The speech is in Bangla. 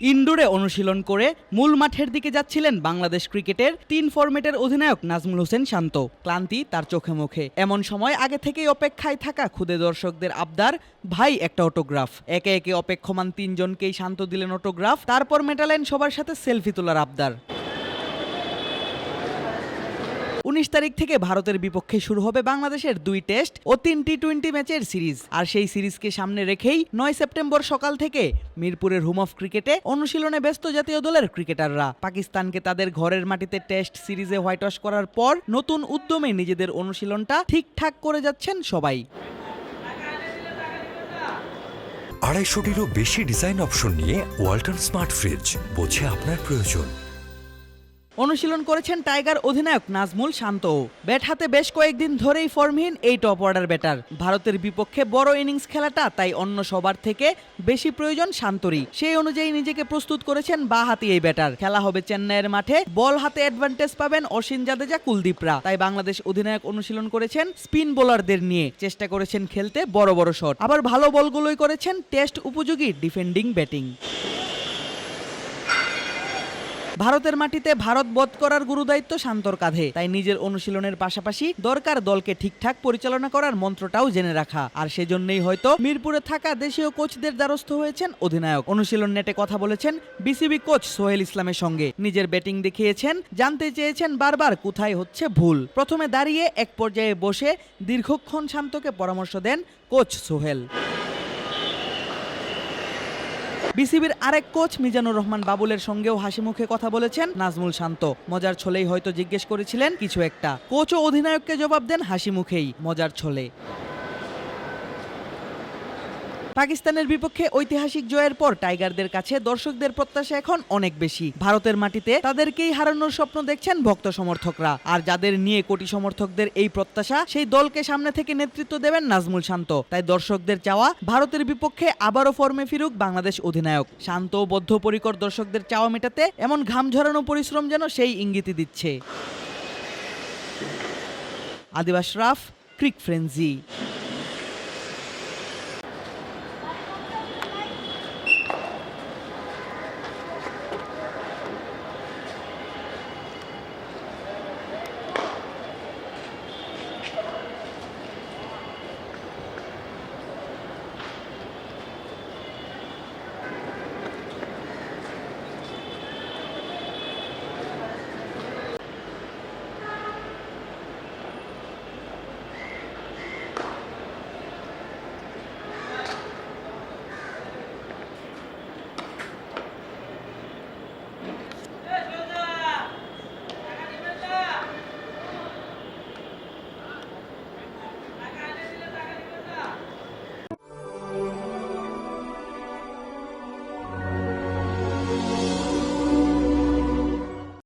ইনডোরে অনুশীলন করে মূল মাঠের দিকে যাচ্ছিলেন বাংলাদেশ ক্রিকেটের তিন ফরম্যাটের অধিনায়ক নাজমুল হোসেন শান্ত। ক্লান্তি তার চোখে মুখে। এমন সময় আগে থেকেই অপেক্ষায় থাকা খুদে দর্শকদের আবদার, ভাই, একটা অটোগ্রাফ। একে একে অপেক্ষমান তিনজনকেই শান্ত দিলেন অটোগ্রাফ। তারপর মেটালেন সবার সাথে সেলফি তোলার আবদার। উনিশ তারিখ থেকে ভারতের বিপক্ষে শুরু হবে বাংলাদেশের দুই টেস্ট ও তিন টি টোয়েন্টি ম্যাচের সিরিজ। আর সেই সিরিজকে সামনে রেখেই নয় সেপ্টেম্বর সকাল থেকে মিরপুরের হুম অফ ক্রিকেটে অনুশীলনে ব্যস্ত জাতীয় দলের ক্রিকেটাররা। পাকিস্তানকে তাদের ঘরের মাটিতে টেস্ট সিরিজে হোয়াইট ওয়াশ করার পর নতুন উদ্যমে নিজেদের অনুশীলনটা ঠিকঠাক করে যাচ্ছেন সবাই। আড়াইশোটিরও বেশি ডিজাইন অপশন নিয়ে ওয়াল্টন স্মার্ট ফ্রিজ, বোঝে আপনার প্রয়োজন। অনুশীলন করেছেন টাইগার অধিনায়ক নাজমুল শান্ত। ব্যাট হাতে বেশ কয়েকদিন ধরেই ফর্মহীন এই টপ অর্ডার ব্যাটার। ভারতের বিপক্ষে বড় ইনিংস খেলাটা তাই অন্য সবার থেকে বেশি প্রয়োজন শান্তরই। সেই অনুযায়ী নিজেকে প্রস্তুত করেছেন বা হাতি এই ব্যাটার। খেলা হবে চেন্নাইয়ের মাঠে। বল হাতে অ্যাডভান্টেজ পাবেন অসিন জাদেজা কুলদীপরা তাই বাংলাদেশ অধিনায়ক অনুশীলন করেছেন স্পিন বোলারদের নিয়ে। চেষ্টা করেছেন খেলতে বড় বড় শট। আবার ভালো বলগুলোই করেছেন টেস্ট উপযোগী ডিফেন্ডিং ব্যাটিং। ভারতের মাটিতে ভারত বধ করার গুরুদায়িত্ব শান্তর কাঁধে। তাই নিজের অনুশীলনের পাশাপাশি দরকার দলকে ঠিকঠাক পরিচালনা করার মন্ত্রটাও জেনে রাখা। আর সেজন্যই হয়তো মিরপুরে থাকা দেশীয় কোচদের দ্বারস্থ হয়েছেন অধিনায়ক। অনুশীলন নেটে কথা বলেছেন বিসিবি কোচ সোহেল ইসলামের সঙ্গে। নিজের ব্যাটিং দেখিয়েছেন, জানতে চেয়েছেন বারবার কোথায় হচ্ছে ভুল। প্রথমে দাঁড়িয়ে এক পর্যায়ে বসে দীর্ঘক্ষণ শান্তকে পরামর্শ দেন কোচ সোহেল। বিসিবির আরেক কোচ মিজানুর রহমান বাবুলের সঙ্গেও হাসি মুখে কথা বলেছেন নাজমুল শান্ত। মজার ছলেই হয়তো জিজ্ঞেস করেছিলেন কিছু একটা। কোচ ও অধিনায়ককে জবাব দেন হাসি মুখেই, মজার ছলে। পাকিস্তানের বিপক্ষে ঐতিহাসিক জয়ের পর টাইগারদের কাছে দর্শকদের প্রত্যাশা এখন অনেক বেশি। ভারতের মাটিতে তাদেরকেই হারানোর স্বপ্ন দেখছেন ভক্ত সমর্থকরা। আর যাদের নিয়ে কোটি সমর্থকদের এই প্রত্যাশা, সেই দলকে সামনে থেকে নেতৃত্ব দেবেন নাজমুল শান্ত। তাই দর্শকদের চাওয়া, ভারতের বিপক্ষে আবারও ফর্মে ফিরুক বাংলাদেশ অধিনায়ক। শান্ত বদ্ধপরিকর দর্শকদের চাওয়া মেটাতে এমন ঘাম ঝরানো পরিশ্রম যেন সেই ইঙ্গিতই দিচ্ছে। আদিবাস রাফ, ক্রিক ফ্রেন্সি।